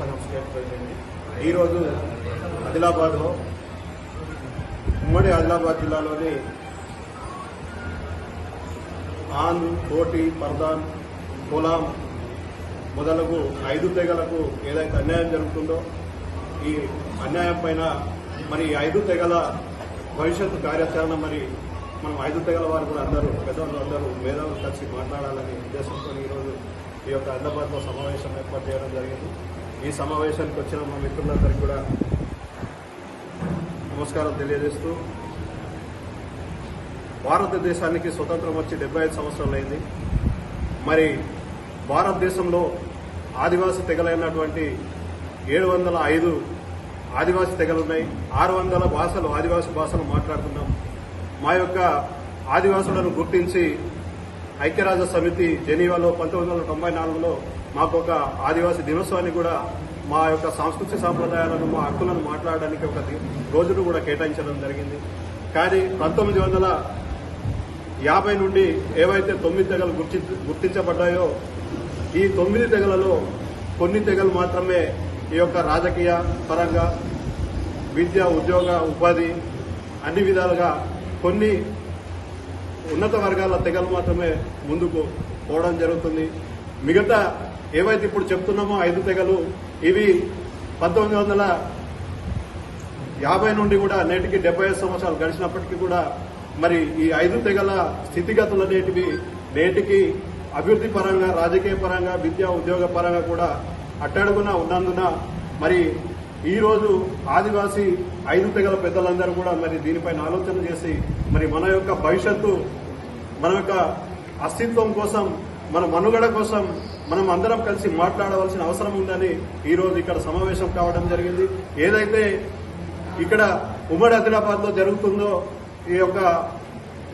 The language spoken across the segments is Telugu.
సంఘం స్టేట్ ప్రెసిడెంట్ ఈరోజు ఆదిలాబాద్లో ఉమ్మడి ఆదిలాబాద్ జిల్లాలోని ఆన్ కోటి పర్దాన్ కులాం మొదలగు ఐదు తెగలకు ఏదైతే అన్యాయం జరుగుతుందో ఈ అన్యాయం పైన మరి ఐదు తెగల భవిష్యత్తు కార్యాచరణ మరి మనం ఐదు తెగల వారు కూడా అందరూ పెద్దవాళ్ళు అందరూ మేధావులు కలిసి మాట్లాడాలనే ఉద్దేశంతో ఈరోజు ఈ యొక్క హైదరాబాద్లో సమావేశం ఏర్పాటు చేయడం జరిగింది. ఈ సమావేశానికి వచ్చిన మా మిత్రులందరికీ కూడా నమస్కారం తెలియజేస్తూ భారతదేశానికి స్వతంత్రం వచ్చి డెబ్బై ఐదు సంవత్సరాలు అయింది. మరి భారతదేశంలో ఆదివాసీ తెగలైనటువంటి ఏడు వందల ఐదు ఆదివాసీ తెగలు ఉన్నాయి. ఆరు వందల భాషలు ఆదివాసీ భాషలు మాట్లాడుతున్నాం మా యొక్క ఆదివాసులను గుర్తించి ఐక్యరాజ్య సమితి జెనీవాలో పంతొమ్మిది వందల తొంభై నాలుగులో మాకు ఒక ఆదివాసీ దినోత్సవాన్ని కూడా మా యొక్క సాంస్కృతిక సాంప్రదాయాలను మా హక్కులను మాట్లాడడానికి ఒక రోజును కూడా కేటాయించడం జరిగింది. కానీ పంతొమ్మిది వందల యాభై నుండి ఏవైతే తొమ్మిది తెగలు గుర్తి గుర్తించబడ్డాయో ఈ తొమ్మిది తెగలలో కొన్ని తెగలు మాత్రమే ఈ యొక్క రాజకీయ పరంగా విద్య ఉద్యోగ ఉపాధి అన్ని విధాలుగా కొన్ని ఉన్నత వర్గాల తెగలు మాత్రమే ముందుకు పోవడం జరుగుతుంది. మిగతా ఏవైతే ఇప్పుడు చెప్తున్నామో ఐదు తెగలు ఇవి పంతొమ్మిది వందల యాభై నుండి కూడా నేటికి డెబ్బై ఐదు సంవత్సరాలు గడిచినప్పటికీ కూడా మరి ఈ ఐదు తెగల స్థితిగతులు అనేటివి నేటికి అభివృద్ధి పరంగా రాజకీయ పరంగా విద్యా ఉద్యోగ పరంగా కూడా అట్టడుగున ఉన్నందున మరి ఈరోజు ఆదివాసీ ఐదు తెగల పెద్దలందరూ కూడా మరి దీనిపైన ఆలోచన చేసి మరి మన యొక్క భవిష్యత్తు మన యొక్క అస్తిత్వం కోసం మన మనుగడ కోసం మనం అందరం కలిసి మాట్లాడవలసిన అవసరం ఉందని ఈరోజు ఇక్కడ సమావేశం కావడం జరిగింది. ఏదైతే ఇక్కడ ఉమ్మడి ఆదిలాబాద్లో జరుగుతుందో ఈ యొక్క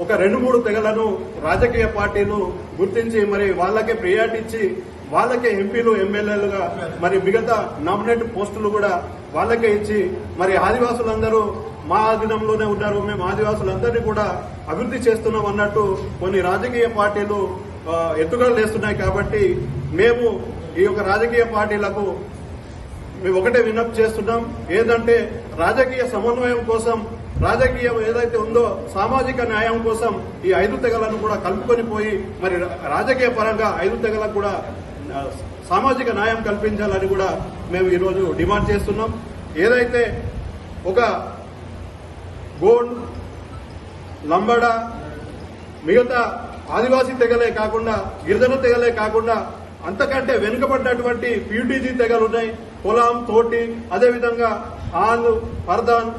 ఒక రెండు మూడు తెగలను రాజకీయ పార్టీలు గుర్తించి మరి వాళ్ళకే ప్రియారిటీ ఇచ్చి వాళ్ళకే ఎంపీలు ఎమ్మెల్యేలుగా మరి మిగతా నామినేట్ పోస్టులు కూడా వాళ్ళకే ఇచ్చి మరి ఆదివాసులందరూ మా ఆధీనంలోనే ఉన్నారు మేము ఆదివాసులందరినీ కూడా అభివృద్ధి చేస్తున్నాం అన్నట్టు కొన్ని రాజకీయ పార్టీలు ఎత్తుగడలు వేస్తున్నాయి కాబట్టి మేము ఈ యొక్క రాజకీయ పార్టీలకు మేము ఒకటే విజ్ఞప్తి చేస్తున్నాం. ఏదంటే రాజకీయ సమన్వయం కోసం రాజకీయం ఏదైతే ఉందో సామాజిక న్యాయం కోసం ఈ ఐదు తెగలను కూడా కలుపుకొని పోయి మరి రా- రాజకీయ పరంగా ఐదు తెగలకు కూడా సామాజిక న్యాయం కల్పించాలని కూడా మేము ఈరోజు డిమాండ్ చేస్తున్నాం. ఏదైతే ఒక గోండ్ లంబడ మిగతా ఆదివాసీ తెగలే కాకుండా గిరిజన తెగలే కాకుండా అంతకంటే వెనుకబడ్డటువంటి పీటీజీ తెగలు ఉన్నాయి. పొలం తోటి అదేవిధంగా ఆలు పర్దాన్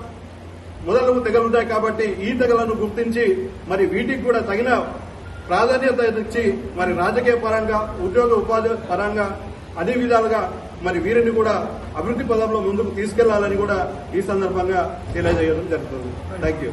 మొదలగు తెగలు కాబట్టి ఈ తెగలను గుర్తించి మరి వీటికి కూడా తగిన ప్రాధాన్యత ఇచ్చి మరి రాజకీయ పరంగా ఉద్యోగ ఉపాధి పరంగా అన్ని విధాలుగా మరి వీరిని కూడా అభివృద్ధి పదంలో ముందుకు తీసుకెళ్ళాలని కూడా ఈ సందర్భంగా తెలియజేయడం జరుగుతుంది. Thank you